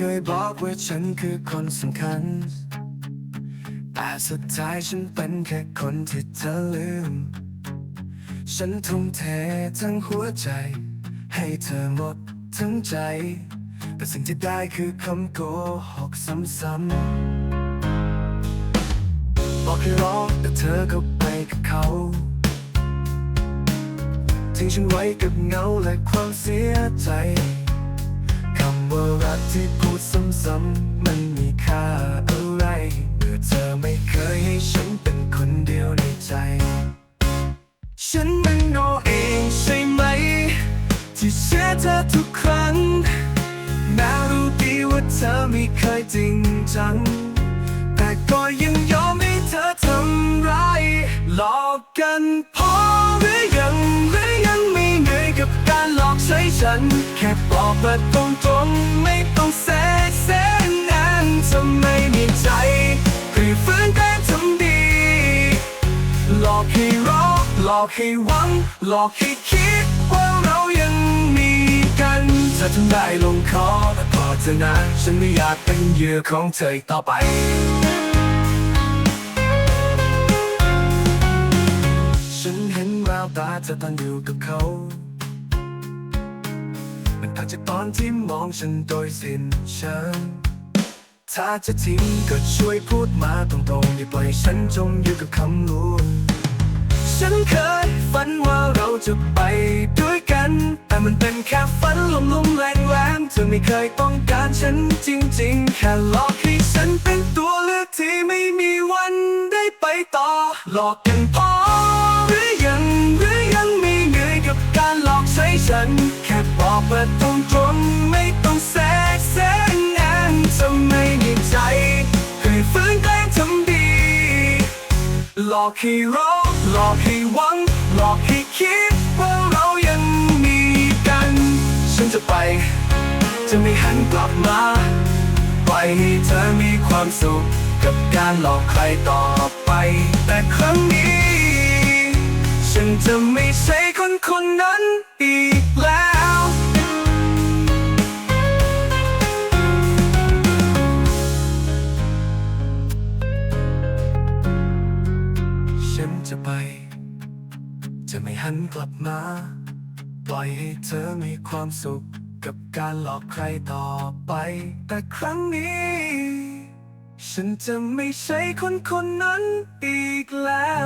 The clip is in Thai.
เคยบอกว่าฉันคือคนสำคัญ แต่สุดท้ายฉันเป็นแค่คนที่เธอลืม ฉันทุ่มเททั้งหัวใจ ให้เธอหมดทั้งใจ แต่สิ่งที่ได้คือคำโกหกซ้ำๆบอกให้ร้องแต่เธอก็ไปกับเขาทิ้งฉันไว้กับเงาและความเสียใจ ว่ารักที่พูดซ้ำๆมันมีค่าอะไรเมื่อเธอไม่เคยให้ฉันเป็นคนเดียวในใจ ฉันมันโนเองใช่ไหม ที่เชื่อเธอทุกครั้งแม้รู้ดีว่าเธอไม่เคยจริงจัง แต่ก็ยัง ฉัน แค่บอกมาตรงๆไม่ต้องแสแสนานทำไมมีใจคือฝืนแต่ทำดี หลอกให้รอหลอกให้หวัง หลอกให้คิดว่าเรายังมีกันถ้าทำได้ลงคอแต่พอเธอนะฉันไม่อยากเป็นเหยื่อของเธออีกต่อไปฉันเห็นแววตาเธอตอนอยู่กับเขา จากตอนที่มองฉันโดยสิ้นเชิงถ้าจะทิ้งก็ช่วยพูดมาตรงๆอย่าปล่อยฉันจมอยู่กับคำลวงฉันเคยฝันว่าเราจะไปด้วยกัน แต่มันเป็นแค่ฝันลมๆแรงแรงๆเธอไม่เคยต้องการฉันจริง ๆ แค่หลอกให้ฉันเป็นตัวเลือกที่ไม่มีวันได้ไปต่อ หลอกกันพอ น แค่บอกมาตรงๆไม่ต้องแทรกแซงแอนทำไมในใจเคยฝืนแกล้งทำดี หลอกให้รอหลอกให้หวัง หลอกให้คิดว่าเรายังมีกัน ฉันจะไป จะไม่หันกลับมาปล่อยให้เธอมีความสุข กับการหลอกใครต่อไป แต่ครั้งนี้ ฉันจะไม่ใช่คนคนนั้น จะไม่หันกลับมา ปล่อยให้เธอมีความสุข กับการหลอกใครต่อไป แต่ครั้งนี้ ฉันจะไม่ใช่คนคนนั้นอีกแล้ว